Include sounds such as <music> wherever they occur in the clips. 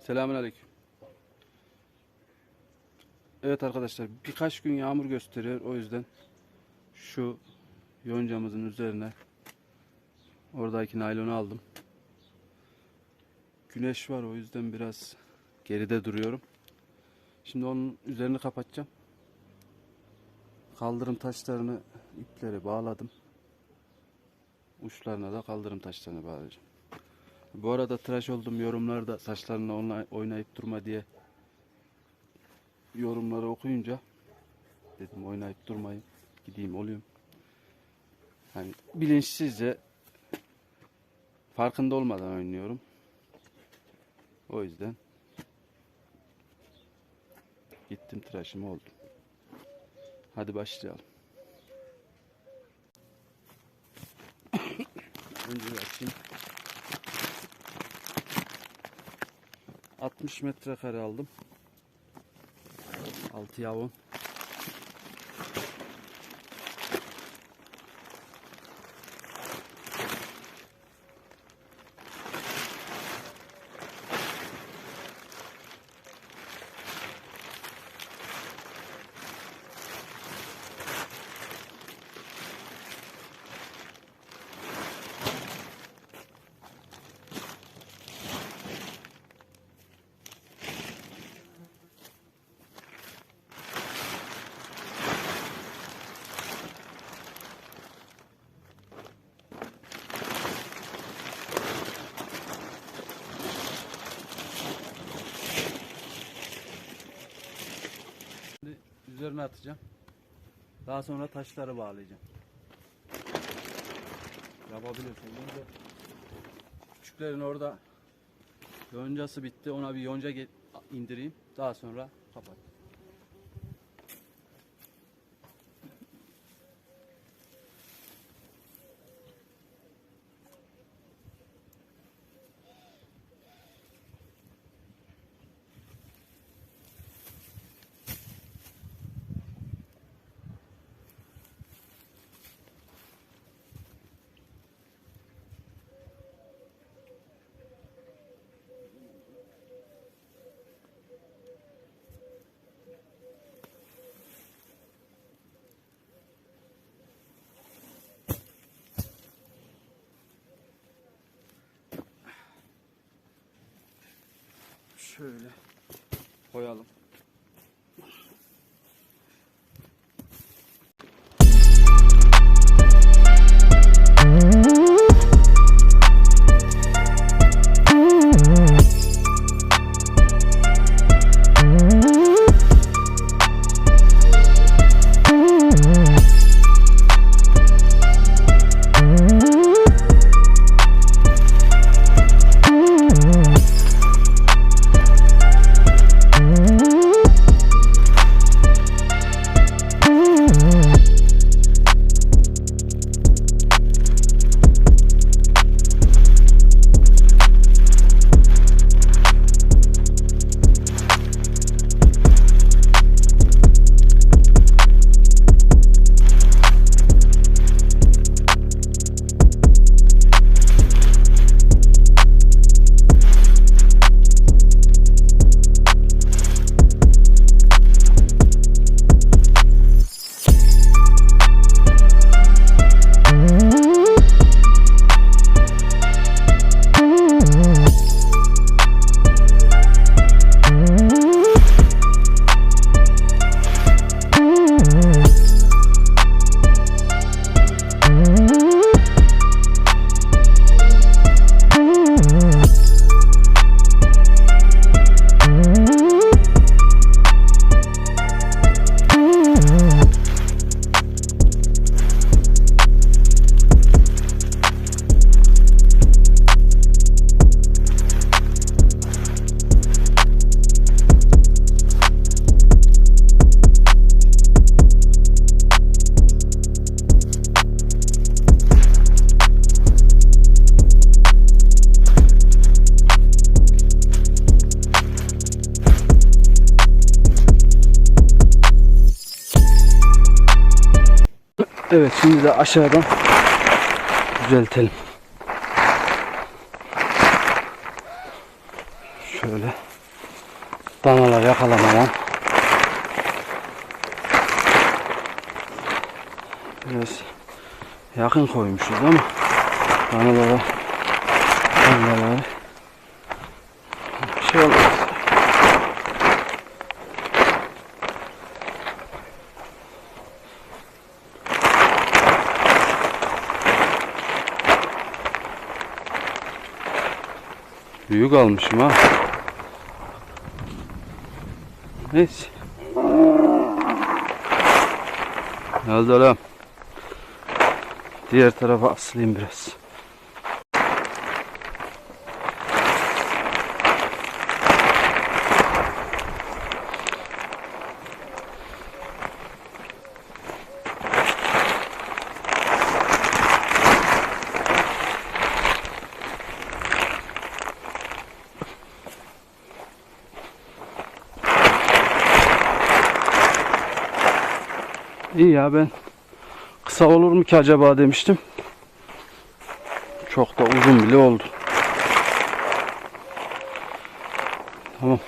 Selamünaleyküm. Evet arkadaşlar birkaç gün yağmur gösteriyor o yüzden şu yoncamızın üzerine oradaki naylonu aldım. Güneş var o yüzden biraz geride duruyorum. Şimdi onun üzerini kapatacağım. Kaldırım taşlarını iplere bağladım. Uçlarına da kaldırım taşlarını bağlayacağım. Bu arada tıraş oldum yorumlarda saçlarına onla- oynayıp durma diye yorumları okuyunca dedim oynayıp durmayayım gideyim olayım. Hani bilinçsizce farkında olmadan oynuyorum. O yüzden gittim tıraşımı oldum. Hadi başlayalım. <coughs> Önce açayım. 60 metrekare aldım. 6 yavun. Şimdi üzerine atacağım. Daha sonra taşları bağlayacağım. Yapabilirsin. Önce küçüklerin orada yoncası bitti. Ona bir yonca indireyim. Daha sonra kapat. Şöyle koyalım. Evet şimdi de aşağıdan düzeltelim. Şöyle. Danalar yakalamam. Biraz yakın koymuşuz ama danalara bir şey olmaz. Büyük almışım ha. Neyse. Geldi oğlum. Diğer tarafa asılayım biraz. İyi ya ben kısa olur mu ki acaba demiştim. Çok da uzun bile oldu. Tamam.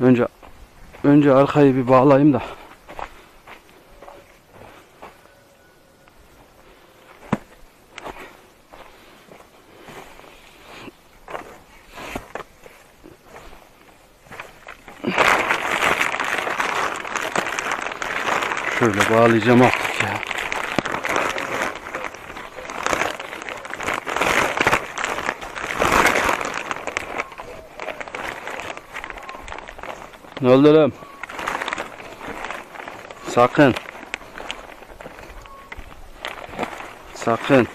Önce önce arkayı bir bağlayayım da. Şöyle bağlayacağım artık ya. Lan? Sakın. Sakın.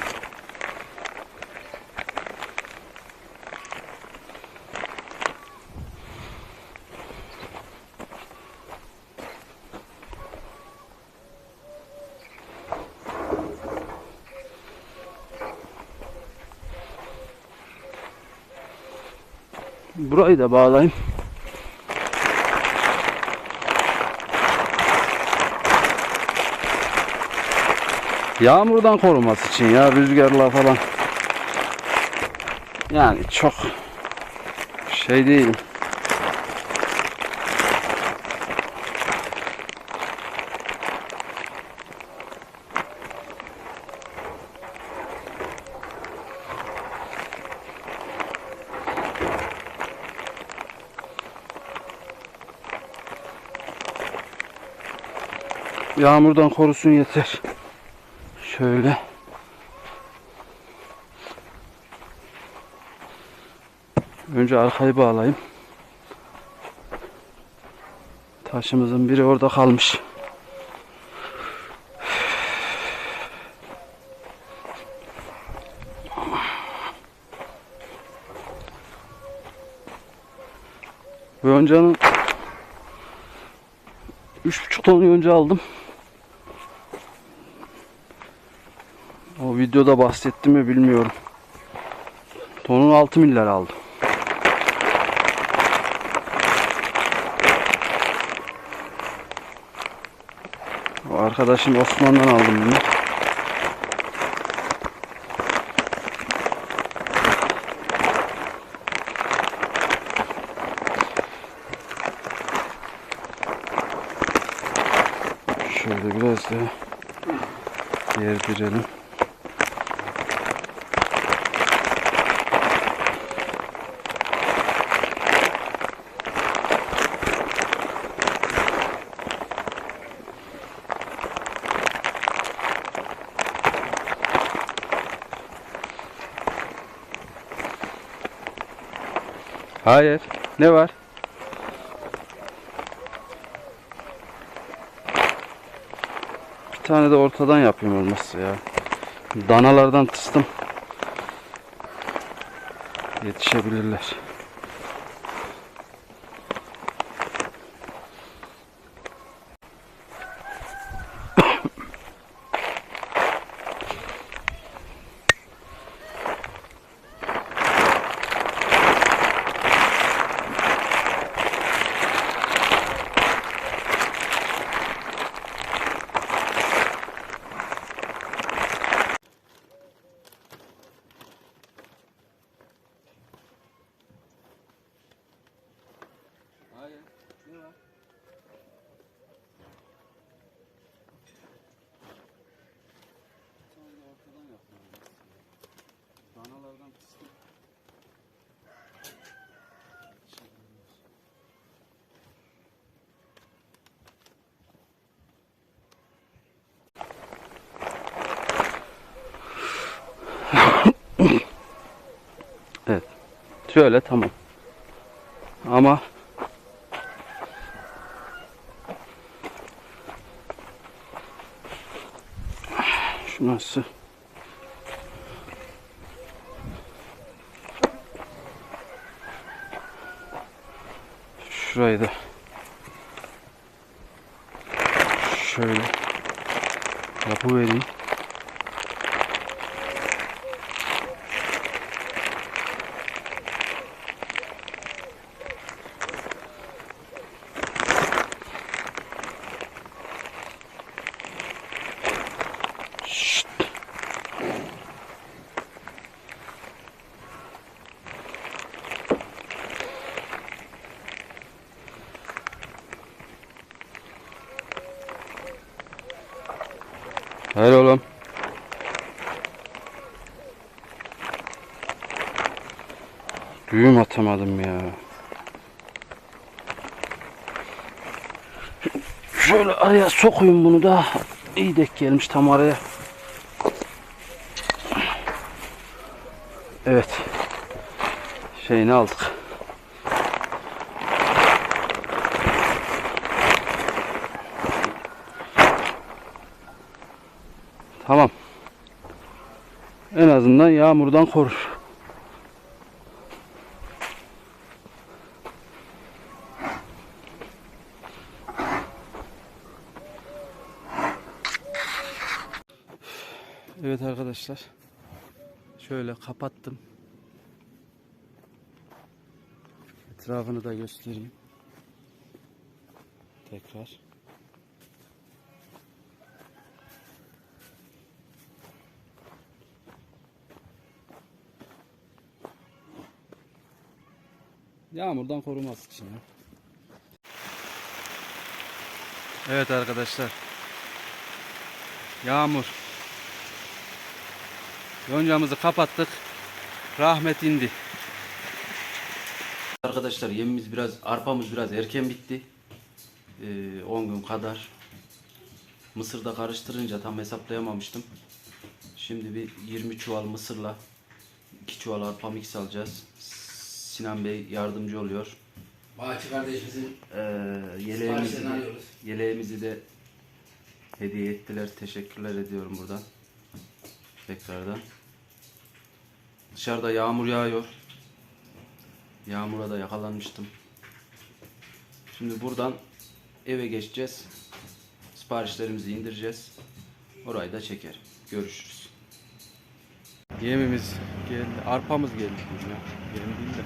Burayı da bağlayayım. Yağmurdan koruması için ya rüzgarla falan. Yani çok şey değilim. Yağmurdan korusun yeter. Şöyle. Önce arkayı bağlayayım. Taşımızın biri orada kalmış. Yonca'nın 3,5 ton yonca aldım. O videoda bahsettim mi bilmiyorum. Tonun 6 milyar aldım. O arkadaşım Osman'dan aldım bunu. Şöyle biraz daha yerdirelim. Hayır. Ne var? Bir tane de ortadan yapayım olmazsa ya. Danalardan tıstım. Yetişebilirler. Tam da ortadan yapmam lazım. Danalardan pislik. Evet. Şöyle tamam. Ama şu nasıl? Şurayı da şöyle yapı Hayır oğlum. Düğüm atamadım ya. Şöyle araya sokayım bunu da. İyi denk gelmiş tam araya. Evet. Şeyini aldık. Tamam. En azından yağmurdan korur. Evet arkadaşlar. Şöyle kapattım. Etrafını da göstereyim. Tekrar. Yağmurdan koruması için. ya. Evet arkadaşlar. Yağmur. Yoncamızı kapattık. Rahmet indi. Arkadaşlar yemimiz biraz, arpamız biraz erken bitti. Ee, 10 gün kadar. Mısırda karıştırınca tam hesaplayamamıştım. Şimdi bir 20 çuval mısırla 2 çuval arpa mix alacağız. Sinan Bey yardımcı oluyor. Bahçı kardeşimizin Ee, yeleğimizi, Siparişlerini de, alıyoruz. yeleğimizi de hediye ettiler. Teşekkürler ediyorum buradan. Tekrardan. Dışarıda yağmur yağıyor. Yağmura da yakalanmıştım. Şimdi buradan eve geçeceğiz. Siparişlerimizi indireceğiz. Orayı da çekerim. Görüşürüz. Yemimiz geldi. Arpamız geldi. Ya. Yem değil de.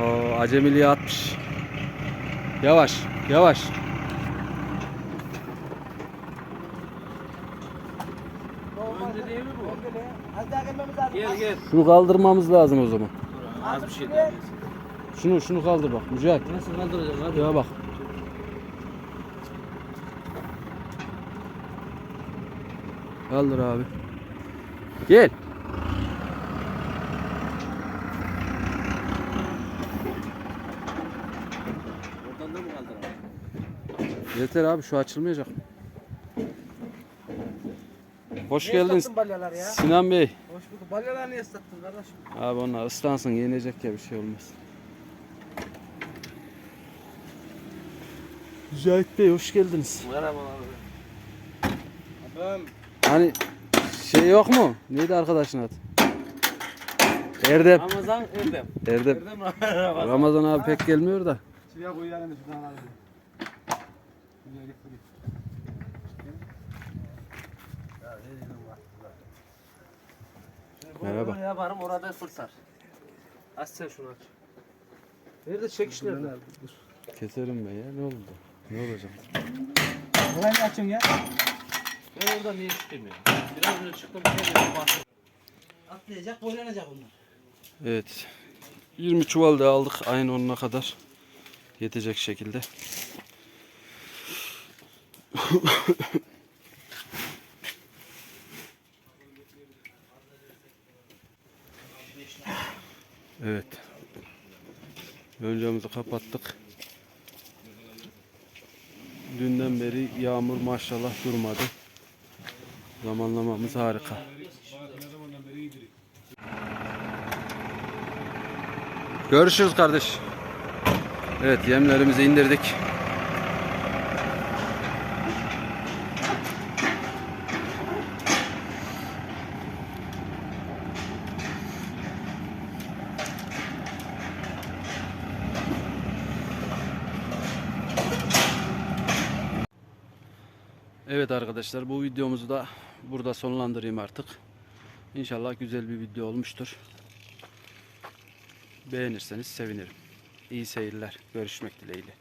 O acemiliği atmış. Yavaş, yavaş. Gel gel. Şunu kaldırmamız lazım o zaman. Az bir şey daha. Şunu şunu kaldır bak Mücahit. Nasıl kaldıracağım abi? Ya bak. Kaldır abi. Gel. Oradan da mı kaldıralım? Yeter abi şu açılmayacak. Hoş geldiniz balyalar ya? Sinan Bey. Hoş bulduk. Balyalar niye sattın kardeşim? Abi onlar ıslansın yenecek ya bir şey olmaz. Mücahit Bey hoş geldiniz. Merhaba abi. Abim. Hani şey yok mu? Neydi arkadaşın adı? Erdem. Ramazan Erdem. Erdem. Erdem <laughs> Ramazan. Ramazan abi pek gelmiyor da. Şuraya koy yani şuradan alalım. Merhaba. Bunu yaparım orada fırsar. Aç sen şunu aç. Nerede çekiş nerede? Keserim ben ya ne oldu? Ne olacak? Burayı mı açıyorsun ya? Ben oradan niye çıkayım ya? Biraz önce çıktım. Bastım. Atlayacak, boylanacak onlar. Evet. 20 çuval da aldık aynı onuna kadar. Yetecek şekilde. evet. Öncemizi kapattık. Dünden beri yağmur maşallah durmadı. Zamanlamamız harika. Görüşürüz kardeş. Evet yemlerimizi indirdik. Evet arkadaşlar bu videomuzu da burada sonlandırayım artık. İnşallah güzel bir video olmuştur. Beğenirseniz sevinirim. İyi seyirler. Görüşmek dileğiyle.